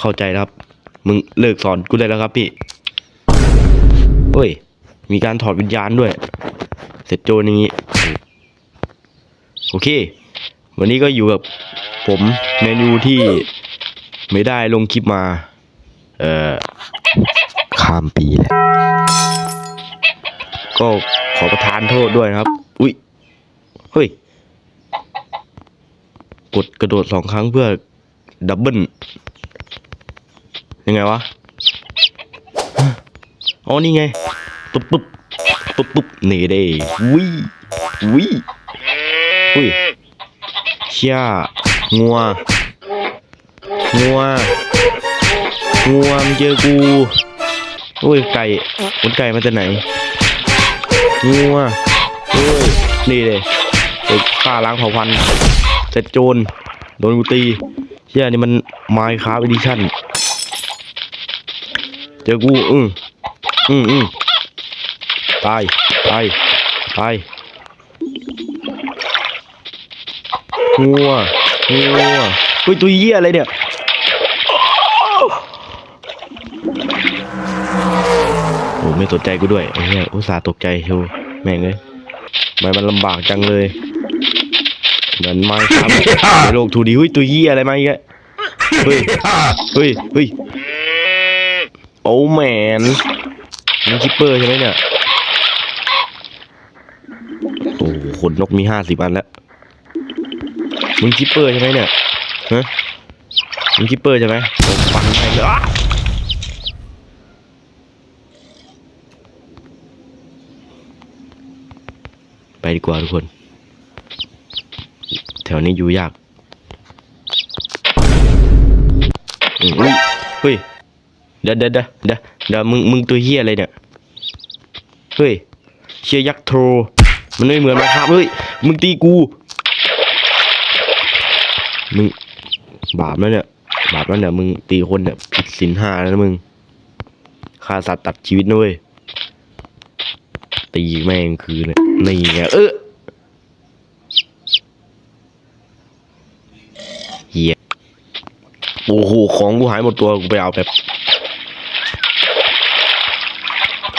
เข้าใจแล้วครับ มึงเลิกสอนกูได้แล้วครับพี่เฮ้ย มีการถอดวิญญาณด้วย เสร็จโจรอย่างนี้ โอเค วันนี้ก็อยู่กับผมเมนูที่ไม่ได้ลงคลิปมา เอ่อ ข้ามปีแล้วก็ขอประทานโทษด้วยนะครับ อุ๊ยเฮ้ย กดกระโดดสองครั้งเพื่อดับเบิล ยังไงวะอ๋อนี่ไงปุ๊บปุ๊บปุ๊บปุ๊บนี่เด้วิวิอุ้ยเชี่ยงัว งัว งัวมันเจอกูโอ้ยไก่ขนไก่มาจากไหน งัวโอ้ยนี่เลยเด็กฆ่าล้างเผ่าพันธุ์เสร็จโจรโดนกูตีเชี่ยนี่มันไมค์คราฟอีดิชั่น เจอกูอืมอืมอืมตายตายตายงัวงัวเฮ้ยตัวเหี้ยอะไรเนี่ยโอ้ไม่สนใจกูด้วยไอ้เหี้ยอุตส่าห์ตกใจโชว์แม่งเลยไมมันลำบากจังเลย เหมือนไม้ครับโลกทูดีเฮ้ยตัวเหี้ยอะไรมาอีกเฮ้ยเฮ้ยเฮ้ย โอ้แมนมันคิปเปอร์ใช่ไหมเนี่ย โอ้ขนนกมีห้าสิบอันแล้ว มึงคิปเปอร์ใช่ไหมเนี่ยฮะมึงคิปเปอร์ใช่ไหมผมฟันให้เลยไปดีกว่าทุกคน แถวนี้อยู่ยาก อุ้ยเฮ้ย เดี๋ยวเดี๋ยวเดี๋ยวเดี๋ยวเดี๋ยวมึงมึงตัวเฮียอะไรเนี่ยเฮ้ยเชียยักษ์โทรมันไม่เหมือนมาครับเฮ้ยมึงตีกูมึงบาปแล้วเนี่ยบาปแล้วเนี่ยมึงตีคนเนี่ยผิดศีลห้าแล้วมึงฆ่าสัตว์ตัดชีวิตนะเว้ยตีแม่งคือเนี่ยนี่ไงเออเหี้ยโอ้โหของกูหายหมดตัวกูไปเอาแบบ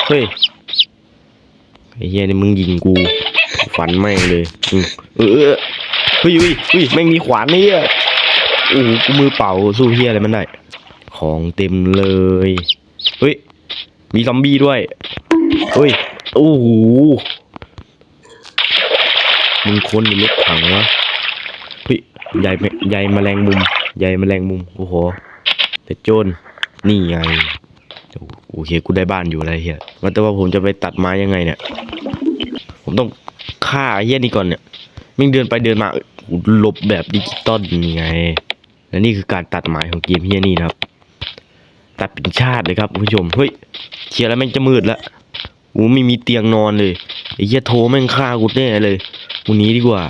เฮ้ยไอ้เหี้ยนี่มึงยิงกูฟันแม่งเลยเออเฮ้ยเฮ้ยเฮ้ยแม่งมีขวานนี่อะโอ้โหกูมือเปล่าสู้เหี้ยอะไรมันได้ของเต็มเลยเฮ้ยมีซอมบี้ด้วยเฮ้ยโอ้โหมึงคนหรือรถถังวะเฮ้ยใหญ่ใหญ่แมลงมุมใหญ่แมลงมุมโอ้โหแต่โจรนี่ไง โอเคกูได้บ้านอยู่อะไรเฮียว่าแต่ว่าผมจะไปตัดไม้ยังไงเนี่ย ผมต้องฆ่าเฮียนี่ก่อนเนี่ยมิงเดินไปเดินมาหลบแบบดิจิตอลนี่ไง และนี่คือการตัดไม้ของเกมเฮียนี่นะครับ ตัดเป็นชาติเลยครับคุณผู้ชม เฮ้ยเชียร์แล้วแม่งจะมืดละกูไม่มีเตียงนอนเลยไอ้เหี้ยโทรแม่งฆ่ากูแน่เลยกูนี้ดีกว่า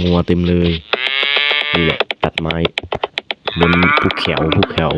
งัวเต็มเลยนี่แหละตัดไม้บนภูเขาภูเขา